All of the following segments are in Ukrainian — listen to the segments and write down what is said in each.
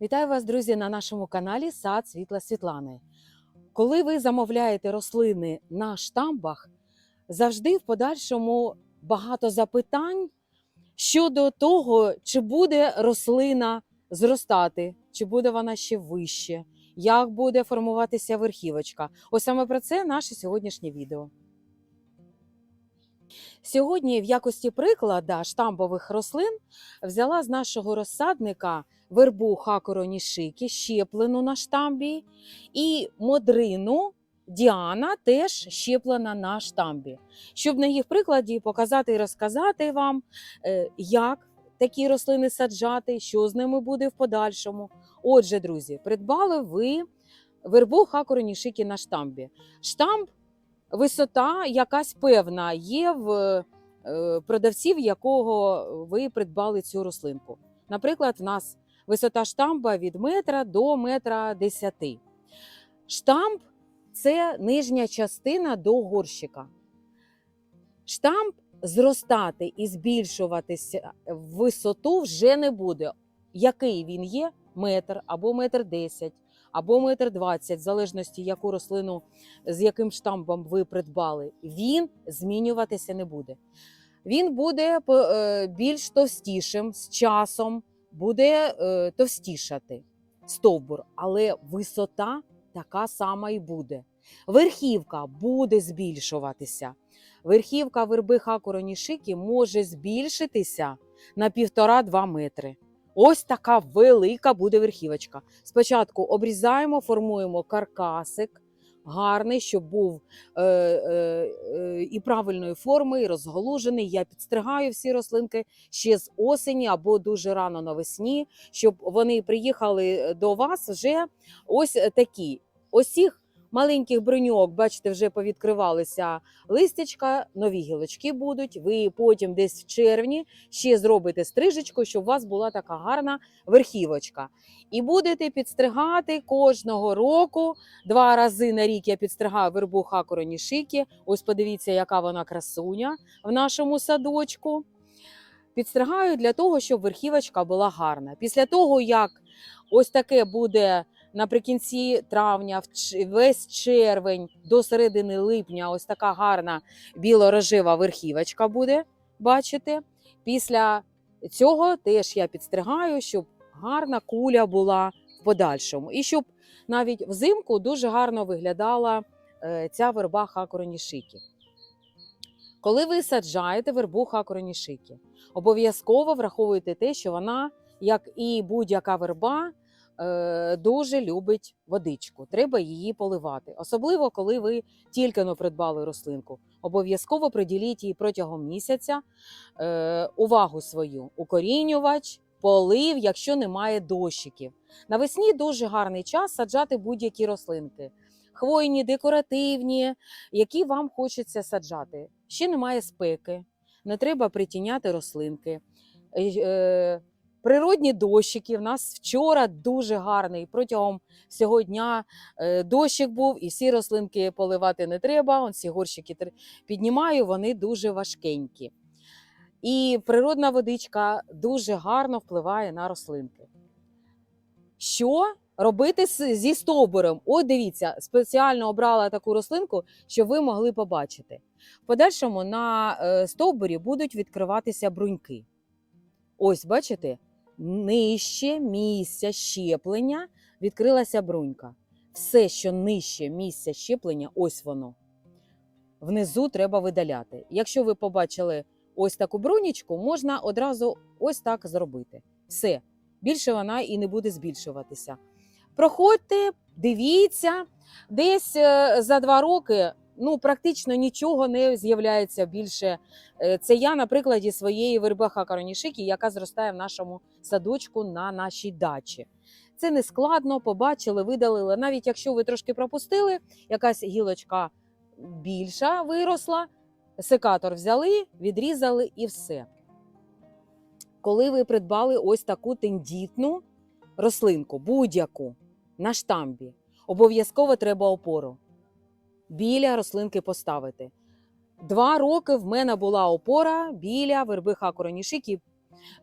Вітаю вас, друзі, на нашому каналі Сад Світла Світлани. Коли ви замовляєте рослини на штамбах, завжди в подальшому багато запитань щодо того, чи буде рослина зростати, чи буде вона ще вище, як буде формуватися верхівочка. Ось саме про це наше сьогоднішнє відео. Сьогодні, в якості приклада штамбових рослин, взяла з нашого розсадника вербу хакоронішики, щеплену на штамбі, і модрину Діана теж щеплена на штамбі. Щоб на їх прикладі показати і розказати вам, е, як такі рослини саджати, що з ними буде в подальшому. Отже, друзі, придбали ви вербу хакоронішики на штамбі. Штамб висота якась певна є в е, продавців, якого ви придбали цю рослинку. Наприклад, в нас висота штамба від метра до метра десяти. Штамп це нижня частина до горщика. Штамп зростати і збільшуватися в висоту вже не буде. Який він є? Метр або метр десять, або метр двадцять, в залежності, яку рослину з яким штампом ви придбали, він змінюватися не буде. Він буде е, більш товстішим з часом, буде е, товстішати стовбур, але висота така сама і буде. Верхівка буде збільшуватися. Верхівка верби хакуронішики може збільшитися на 1,5-2 метри. Ось така велика буде верхівочка. Спочатку обрізаємо, формуємо каркасик гарний, щоб був е, е, е, і правильної форми, і розголужений. Я підстригаю всі рослинки ще з осені або дуже рано навесні, щоб вони приїхали до вас вже ось такі. Ось їх маленьких броньок, бачите, вже повідкривалися листячка, нові гілочки будуть. Ви потім десь в червні ще зробите стрижечку, щоб у вас була така гарна верхівочка. І будете підстригати кожного року. Два рази на рік я підстригаю вербу хакоронішики. Ось подивіться, яка вона красуня в нашому садочку. Підстригаю для того, щоб верхівочка була гарна. Після того, як ось таке буде наприкінці травня, весь червень до середини липня, ось така гарна біло-рожева верхівочка буде. Бачите? Після цього теж я підстригаю, щоб гарна куля була в подальшому. І щоб навіть взимку дуже гарно виглядала е, ця верба хакоронішики. Коли ви саджаєте вербу хакоронішики, обов'язково враховуйте те, що вона, як і будь-яка верба, дуже любить водичку. Треба її поливати. Особливо, коли ви тільки но придбали рослинку. Обов'язково приділіть їй протягом місяця е, увагу свою. Укорінювач, полив, якщо немає дощиків. Навесні дуже гарний час саджати будь-які рослинки. Хвойні, декоративні, які вам хочеться саджати. Ще немає спеки, не треба притіняти рослинки. Природні дощики. В нас вчора дуже гарний. Протягом всього дня е, дощик був, і всі рослинки поливати не треба. Он всі горщики піднімаю, вони дуже важкенькі. І природна водичка дуже гарно впливає на рослинки. Що робити зі стовбурем? От дивіться, спеціально обрала таку рослинку, щоб ви могли побачити. В подальшому на е, стовбурі будуть відкриватися бруньки. Ось, бачите, нижче місця щеплення відкрилася брунька. Все, що нижче місця щеплення, ось воно. Внизу треба видаляти. Якщо ви побачили ось таку брунічку, можна одразу ось так зробити. Все, більше вона і не буде збільшуватися. Проходьте, дивіться, десь е, за два роки ну, практично нічого не з'являється більше. Е, Це я на прикладі своєї верби хакаронішики, яка зростає в нашому садочку на нашій дачі. Це не складно, побачили, видалили. Навіть якщо ви трошки пропустили, якась гілочка більша виросла, секатор взяли, відрізали і все. Коли ви придбали ось таку тендітну рослинку, будь-яку на штамбі, обов'язково треба опору. Біля рослинки поставити. Два роки в мене була опора біля верби хакуронішики,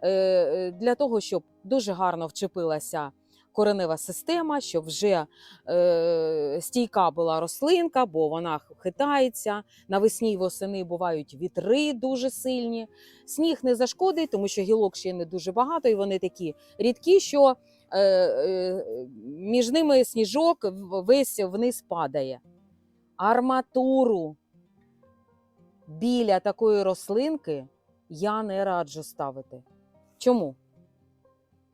е, для того, щоб дуже гарно вчепилася коренева система, щоб вже е, стійка була рослинка, бо вона хитається. Навесні й восени бувають вітри дуже сильні. Сніг не зашкодить, тому що гілок ще не дуже багато, і вони такі рідкі, що е, між ними сніжок весь вниз падає. Арматуру біля такої рослинки я не раджу ставити. Чому?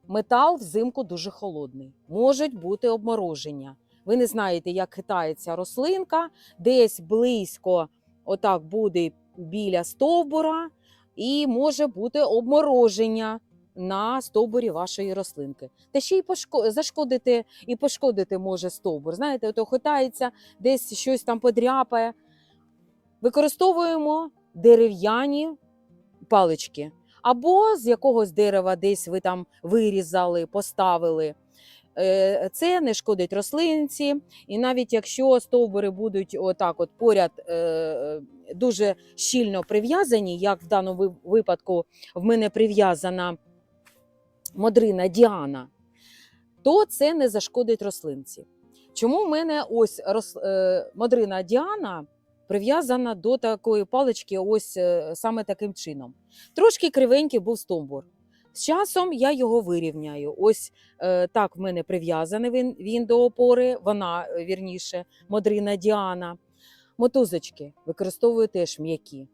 Метал взимку дуже холодний, можуть бути обмороження. Ви не знаєте, як хитається рослинка, десь близько отак буде біля стовбура, і може бути обмороження на стовбурі вашої рослинки. Та ще й зашкодити і пошкодити може стовбур. Знаєте, ото хитається, десь щось там подряпає. Використовуємо дерев'яні палички. Або з якогось дерева десь ви там вирізали, поставили. Е, Це не шкодить рослинці, і навіть якщо стовбури будуть отак, от поряд е, дуже щільно прив'язані, як в даному випадку в мене прив'язана модрина Діана, то це не зашкодить рослинці. Чому в мене ось рос, е, модрина Діана прив'язана до такої палички, ось е, саме таким чином? Трошки кривенький був стовбур. З часом я його вирівняю. Ось е, так в мене прив'язаний він, він до опори, вона е, вірніше, модрина Діана. Мотузочки використовую теж м'які.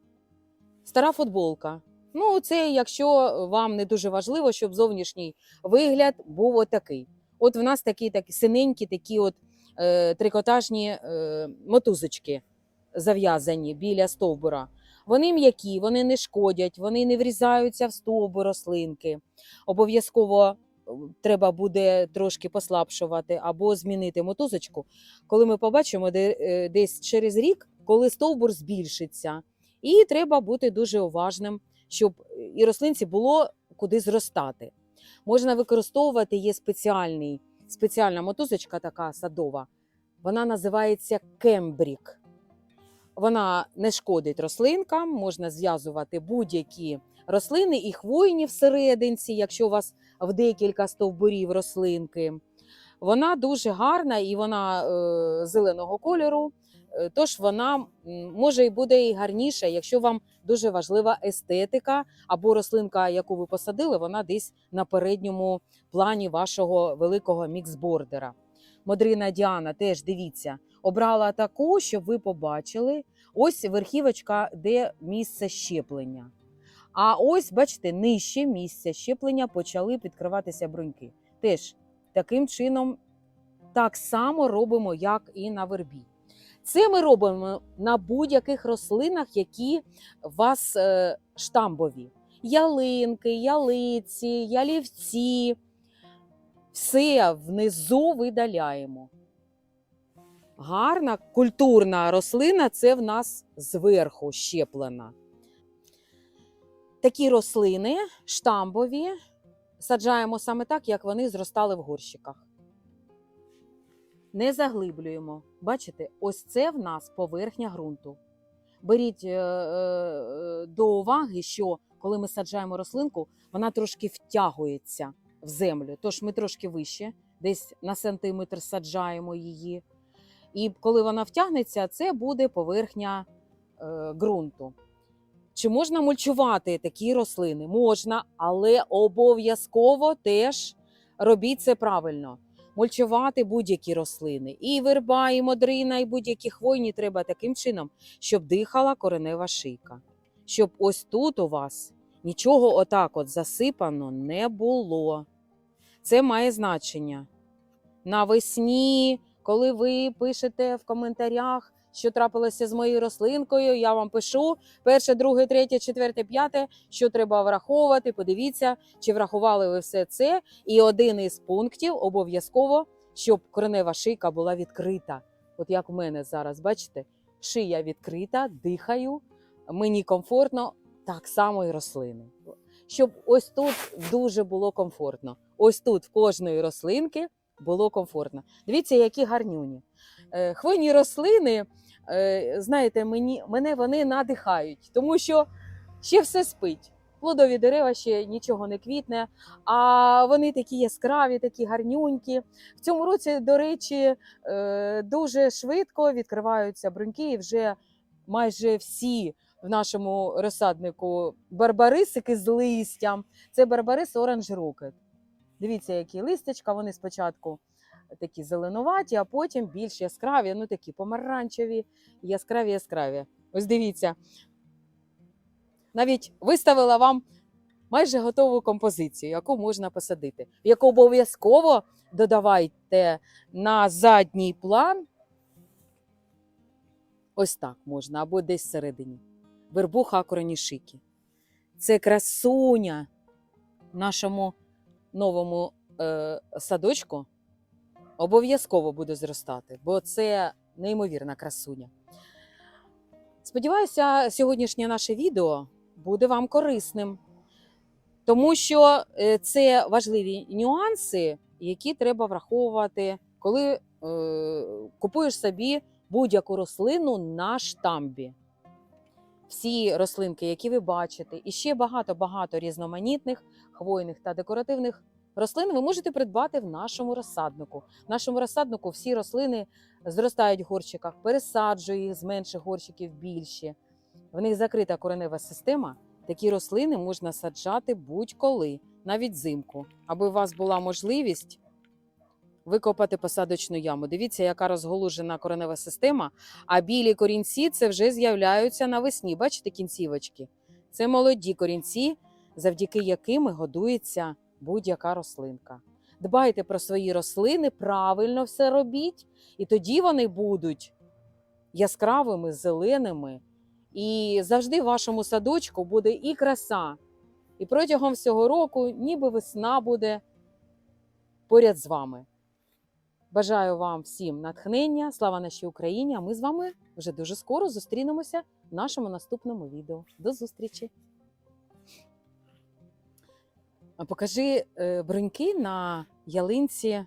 Стара футболка. Ну, це якщо вам не дуже важливо, щоб зовнішній вигляд був отакий. От в нас такі, такі синенькі, такі от е, трикотажні е, мотузочки зав'язані біля стовбура. Вони м'які, вони не шкодять, вони не врізаються в стовбур рослинки. Обов'язково е, треба буде трошки послабшувати або змінити мотузочку, коли ми побачимо де- е, десь через рік, коли стовбур збільшиться. І треба бути дуже уважним, щоб і рослинці було куди зростати. Можна використовувати є спеціальний, спеціальна мотузочка, така садова. Вона називається кембрік. Вона не шкодить рослинкам, можна зв'язувати будь-які рослини і хвойні всерединці, якщо у вас в декілька стовбурів рослинки. Вона дуже гарна і вона е, зеленого кольору, тож вона може і буде і гарніша, якщо вам дуже важлива естетика або рослинка, яку ви посадили, вона десь на передньому плані вашого великого міксбордера. Модрина Діана теж дивіться, обрала таку, щоб ви побачили. Ось верхівочка, де місце щеплення. А ось, бачите, нижче місця щеплення почали підкриватися бруньки. Теж таким чином так само робимо, як і на вербі. Це ми робимо на будь-яких рослинах, які у вас е, штамбові: ялинки, ялиці, ялівці. Все внизу видаляємо. Гарна культурна рослина це в нас зверху щеплена. Такі рослини штамбові саджаємо саме так, як вони зростали в горщиках. Не заглиблюємо. Бачите, ось це в нас поверхня ґрунту. Беріть е, е, до уваги, що коли ми саджаємо рослинку, вона трошки втягується в землю. Тож ми трошки вище, десь на сантиметр саджаємо її. І коли вона втягнеться, це буде поверхня е, ґрунту. Чи можна мульчувати такі рослини? Можна, але обов'язково теж робіть це правильно. Мульчувати будь-які рослини. І верба, і модрина, і будь-які хвойні треба таким чином, щоб дихала коренева шийка. Щоб ось тут у вас нічого отак от засипано не було. Це має значення. Навесні, коли ви пишете в коментарях, що трапилося з моєю рослинкою, я вам пишу перше, друге, третє, четверте, п'яте, що треба враховувати. Подивіться, чи врахували ви все це. І один із пунктів обов'язково, щоб коренева шийка була відкрита. От як у мене зараз, бачите, шия відкрита, дихаю, мені комфортно, так само і рослини. Щоб ось тут дуже було комфортно. Ось тут в кожної рослинки було комфортно. Дивіться, які гарнюні. Е, Хвойні рослини, знаєте, мені, мене вони надихають, тому що ще все спить. плодові дерева ще нічого не квітне, а вони такі яскраві, такі гарнюнькі. В цьому році, до речі, е, дуже швидко відкриваються бруньки, і вже майже всі в нашому розсаднику барбарисики з листям. Це барбарис Orange Rocket. Дивіться, які листячка, вони спочатку такі зеленуваті, а потім більш яскраві, ну такі помаранчеві, яскраві, яскраві. Ось дивіться. Навіть виставила вам майже готову композицію, яку можна посадити, яку обов'язково додавайте на задній план. Ось так можна, або десь всередині. Вербуха акронішики. Це красуня нашому новому е, садочку. Обов'язково буде зростати, бо це неймовірна красуня. Сподіваюся, сьогоднішнє наше відео буде вам корисним, тому що е, це важливі нюанси, які треба враховувати, коли е, купуєш собі будь-яку рослину на штамбі. Всі рослинки, які ви бачите, і ще багато-багато різноманітних хвойних та декоративних рослин ви можете придбати в нашому розсаднику. В нашому розсаднику всі рослини зростають в горщиках, пересаджую їх з менших горщиків більші. В них закрита коренева система. Такі рослини можна саджати будь-коли, навіть взимку, аби у вас була можливість викопати посадочну яму. Дивіться, яка розголужена коренева система, а білі корінці це вже з'являються навесні. Бачите кінцівочки? Це молоді корінці, завдяки яким годується будь-яка рослинка. Дбайте про свої рослини, правильно все робіть, і тоді вони будуть яскравими, зеленими. І завжди в вашому садочку буде і краса. І протягом всього року, ніби весна буде поряд з вами. Бажаю вам всім натхнення, слава нашій Україні! А ми з вами вже дуже скоро зустрінемося в нашому наступному відео. До зустрічі! А покажи е, бруньки на ялинці.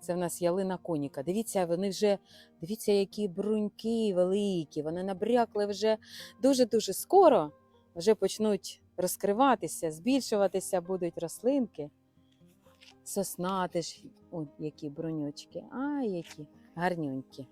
Це в нас ялина коніка. Дивіться, вони вже дивіться, які бруньки великі. Вони набрякли вже дуже-дуже скоро. Вже почнуть розкриватися, збільшуватися будуть рослинки. Сосна теж, які бруньочки, а які гарнюнькі.